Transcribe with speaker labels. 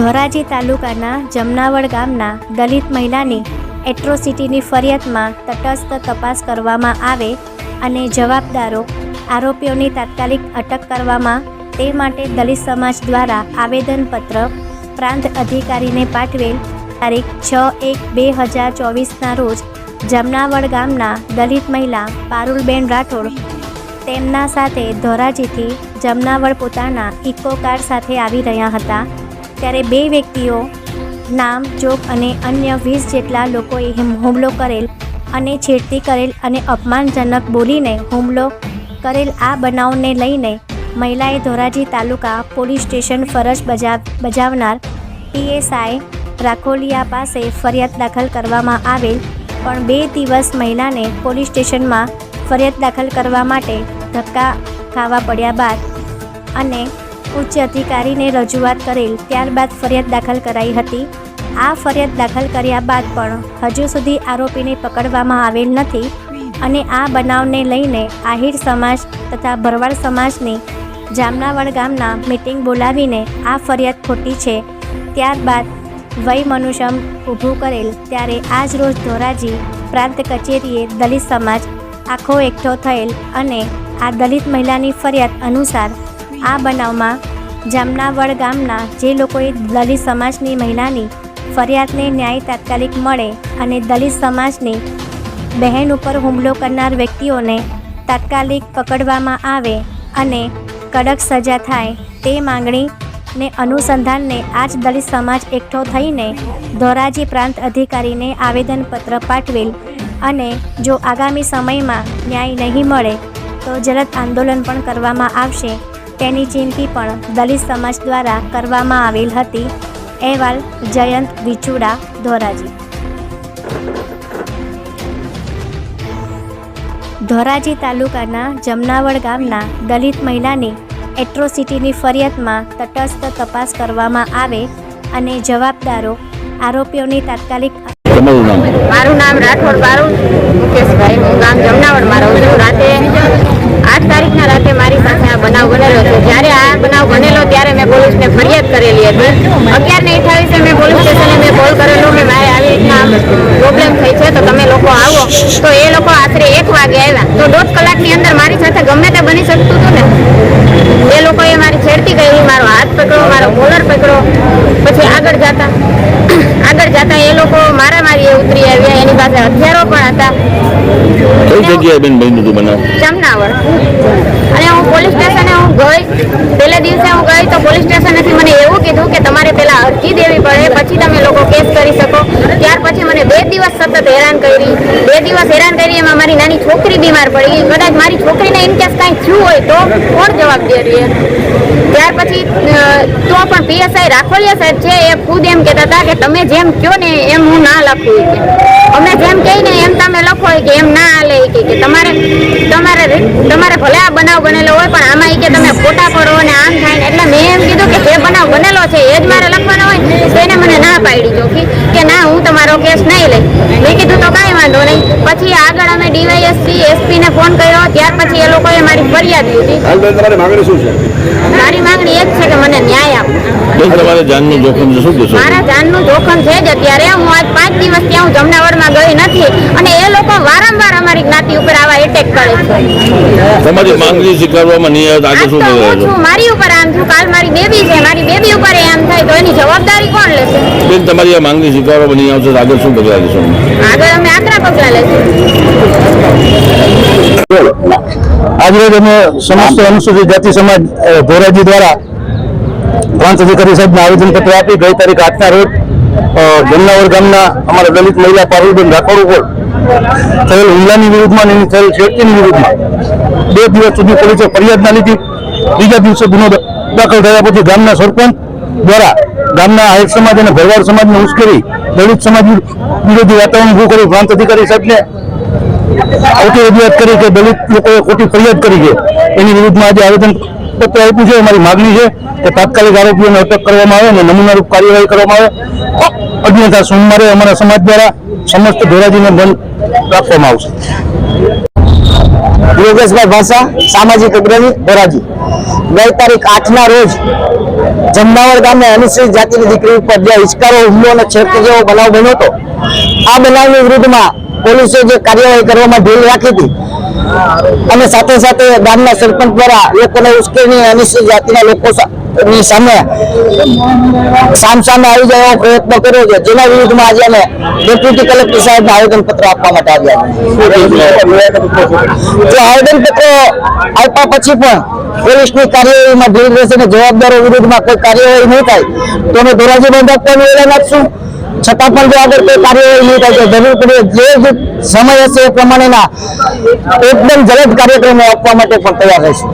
Speaker 1: ધોરાજી તાલુકાના જમનાવડ ગામના દલિત મહિલાની એટ્રોસિટીની ફરિયાદમાં તટસ્થ તપાસ કરવામાં આવે અને જવાબદારો આરોપીઓની તાત્કાલિક અટક કરવામાં તે માટે દલિત સમાજ દ્વારા આવેદનપત્ર પ્રાંત અધિકારીને પાઠવેલ તારીખ છ એક બે હજાર ચોવીસના રોજ જમનાવડ ગામના દલિત મહિલા પારુલબેન રાઠોડ તેમના સાથે ધોરાજીથી જમનાવડ પોતાના ઇકો કાર સાથે આવી રહ્યા હતા. ત્યારે બે વ્યક્તિઓ નામ જોગ અને અન્ય વીસ જેટલા લોકોએ હિમ- હુમલો કરેલ અને છેડતી કરેલ અને અપમાનજનક બોલીને હુમલો કરેલ. આ બનાવને લઈને મહિલાએ ધોરાજી તાલુકા પોલીસ સ્ટેશન ફરજ બજાવ બજાવનાર પીએસઆઈ રાખોલિયા પાસે ફરિયાદ દાખલ કરવામાં આવેલ, પણ બે દિવસ મહિલાને પોલીસ સ્ટેશનમાં ફરિયાદ દાખલ કરવા માટે ધક્કા ખાવા પડ્યા બાદ અને ઉચ્ચ અધિકારીને રજૂઆત કરેલ ત્યારબાદ ફરિયાદ દાખલ કરાઈ હતી. આ ફરિયાદ દાખલ કર્યા બાદ પણ હજુ સુધી આરોપીને પકડવામાં આવેલ નથી અને આ બનાવને લઈને આહિર સમાજ તથા ભરવાડ સમાજની જામનાવડ ગામના મિટિંગ બોલાવીને આ ફરિયાદ ખોટી છે. ત્યારબાદ વય મનુષ્યમ ઊભું કરેલ ત્યારે આજ રોજ ધોરાજી પ્રાંત કચેરીએ દલિત સમાજ આખો એકઠો થયેલ અને આ દલિત મહિલાની ફરિયાદ અનુસાર આ બનાવમાં જામનાવડ ગામના જે લોકોએ દલિત સમાજની મહિલાની ફરિયાદને ન્યાય તાત્કાલિક મળે અને દલિત સમાજની બહેન ઉપર હુમલો કરનાર વ્યક્તિઓને તાત્કાલિક પકડવામાં આવે અને કડક સજા થાય તે માંગણીને અનુસંધાનને આજ દલિત સમાજ એકઠો થઈને ધોરાજી પ્રાંત અધિકારીને આવેદનપત્ર પાઠવેલ અને જો આગામી સમયમાં ન્યાય નહીં મળે તો જલદ આંદોલન પણ કરવામાં આવશે. તેની ચીમકી પણ દલિત સમાજ દ્વારા કરવામાં આવેલ હતી. અહેવાલ જયંત વિચુડા ધોરાજી. ધોરાજી તાલુકાના જમનાવડ ગામના દલિત મહિલાની એટ્રોસિટીની ફરિયાદમાં તટસ્થ તપાસ કરવામાં આવે અને જવાબદારો આરોપીઓની તાત્કાલિક
Speaker 2: મારું નામ રાઠોડ બારુલ મુકેશભાઈ. હું ગામ જમનાવડમાં રહું છું. રાતે આઠ તારીખના રાતે મારી સાથે આ બનાવ બનેલો છે જ્યારે આ બનાવ બનેલો ત્યારે મેં પોલીસને ફરિયાદ કરેલી હતી અગિયાર ને અઠાવીસે મેં પોલીસ સ્ટેશને મેં કોલ કરેલો મેં મારે આવી રીતના પ્રોબ્લેમ થઈ છે તો તમે લોકો આવો. તો એ લોકો આશરે એક વાગે આવ્યા. તો દોઢ કલાકની અંદર મારી સાથે ગમે તે બની શકતું હતું ને એ લોકોએ મારી છેડતી કરી મારો હાથ પકડો મારો કોલર પકડો પછી આગળ જતા. આગળ જતા એ લોકો મારા મારી ઉતરી આવ્યા એની પાસે હથિયારો પણ હતા.
Speaker 3: કઈ જગ્યાએ બેન બન્યું હતું બનાવ?
Speaker 2: જમનાવર. અને હું પોલીસ સ્ટેશને હું ગઈ. પહેલે દિવસે હું ગઈ તો પોલીસ સ્ટેશનેથી મને તમારે પહેલા અરજી દેવી પડે, પછી તમે લોકો કેસ કરી શકો. ત્યાર પછી મને બે દિવસ સતત હેરાન કરી. બે દિવસ હેરાન કરી, એમાં મારી નાની છોકરી બીમાર પડી. ગઈ કદાચ મારી છોકરીને ઇન કાંઈ થયું હોય તો કોણ જવાબ દે રહી ત્યાર પછી તો પણ પીએસઆઈ રાખોલિયા સાહેબ છે, એ ખુદ એમ કહેતા હતા કે તમે જેમ કહો ને એમ હું ના લખું ઈ કે અમે જેમ કહીએ ને એમ તમે લખો કે એમ ના હાલે કે તમારે તમારે તમારે ભલે આ બનાવ બનેલો હોય, પણ આમાં કે તમે ફોટા પડો ને આમ થાય ને એટલે મેં એમ કીધું કે જે બનાવ બનેલો છે, એ જ મારે લખવાનો હોય તેને મને ના પાડી જો કે ના, હું તમારો કેસ નહીં લઈ. મેં કીધું તો કાંઈ વાંધો નહીં. પછી આગળ અમે ડીવાયએસપી એસપી ને ફોન કર્યો. ત્યાર પછી એ લોકોએ મારી ફરિયાદ લીધી.
Speaker 3: તમારી માંગણી શું છે?
Speaker 2: મારી માંગણી એ જ છે કે મને ન્યાય આપો.
Speaker 3: જાનનું જોખમ શું કહેશો?
Speaker 2: મારા જાનનું જોખમ છે જ અત્યારે. હું આજ પાંચ દિવસ ત્યાં હું જમનાવરમાં ગઈ નથી. અને એ લોકો વારંવાર અમારી જ્ઞાતિ ઉપર આવા એટેક કરે છે.
Speaker 3: તમારી માંગણી સ્વીકારવામાં નહીં આગળ શું
Speaker 2: મારી ઉપર આમ છું. કાલ મારી બેબી છે. મારી બેબી ઉપર એમ થાય તો એની જવાબદારી કોણ લેશે?
Speaker 3: બેન તમારી આ માંગણી સ્વીકારવામાં નહીં આવશે આગળ શું
Speaker 2: આગળ અમે
Speaker 4: આજરોજ અમે સમસ્ત અનુસૂચિત જાતિ સમાજ ધોરાજી દ્વારા પ્રાંત અધિકારી સાહેબને આવેદનપત્ર આપી ગઈ તારીખ આઠના રોજ અ, જમનાવર ગામના અમારા દલિત મહિલા પારુલબેન રાઠોડ ઉપર થયેલ હુમલાની વિરુદ્ધમાં અને થયેલ છેડતીની વિરુદ્ધમાં બે દિવસ સુધી પોલીસે ફરિયાદ ના લીધી. બીજા દિવસે ગુનો દાખલ થયા પછી ગામના સરપંચ દ્વારા ગામના આહિર સમાજ અને ભરવાડ સમાજને ઉશ્કેરી દલિત સમાજ વિરોધી વાતાવરણ ઊભું કર્યું પ્રાંત અધિકારી સાહેબને ખોટી રજૂઆત કરી કે દલિત લોકોએ ખોટી ફરિયાદ કરી છે. એની વિરુદ્ધમાં આજે આવેદન પત્ર આપ્યું છે, અમારી માગણી છે કે તાત્કાલિક આરોપીઓને અટક કરવામાં આવે અને નમૂનારૂપ કાર્યવાહી કરવામાં આવે. અન્યથા સોમવારે અમારા સમાજ દ્વારા સમસ્ત ધોરાજીને બંધ રાખવામાં આવશે.
Speaker 5: યોગેશભાઈ ભાષા, સામાજિક અગ્રણી, ધોરાજી. ગઈ તારીખ આઠના રોજ જમનાવર ગામે અનુસૂચિત જાતિની દીકરી ઉપર જે હિચકારો, હુમલો અને છેડતી જેવો બનાવ બન્યો હતો. આ બનાવની વિરુદ્ધમાં પોલીસે જે કાર્યવાહી કરવામાં ઢીલ રાખી હતી અને સાથે સાથે ગામના સરપંચ દ્વારા લોકોને ઉશ્કેરણી અનુસૂચિત જાતિના લોકો ની સામે સામ સામે આવી જાય એવો પ્રયત્ન કર્યો છે. જેના વિરુદ્ધમાં આજે અમે ડેપ્યુટી કલેક્ટર સાહેબને આવેદન પત્ર આપવા માટે આવ્યા જો આવેદન પત્ર આપ્યા પછી પણ પોલીસની કાર્યવાહીમાં ભીડ રહેશે અને જવાબદારો વિરુદ્ધમાં કોઈ કાર્યવાહી નહીં થાય, તો અમે ધોરાજી બંધ આપવાનું એલાન આપશું. છતાં પણ જો આગળ કોઈ કાર્યવાહી નહીં થાય, તો જરૂર પડે જે સમય હશે એ પ્રમાણેના એકદમ જલદ કાર્યક્રમો આપવા માટે પણ તૈયાર રહીશું.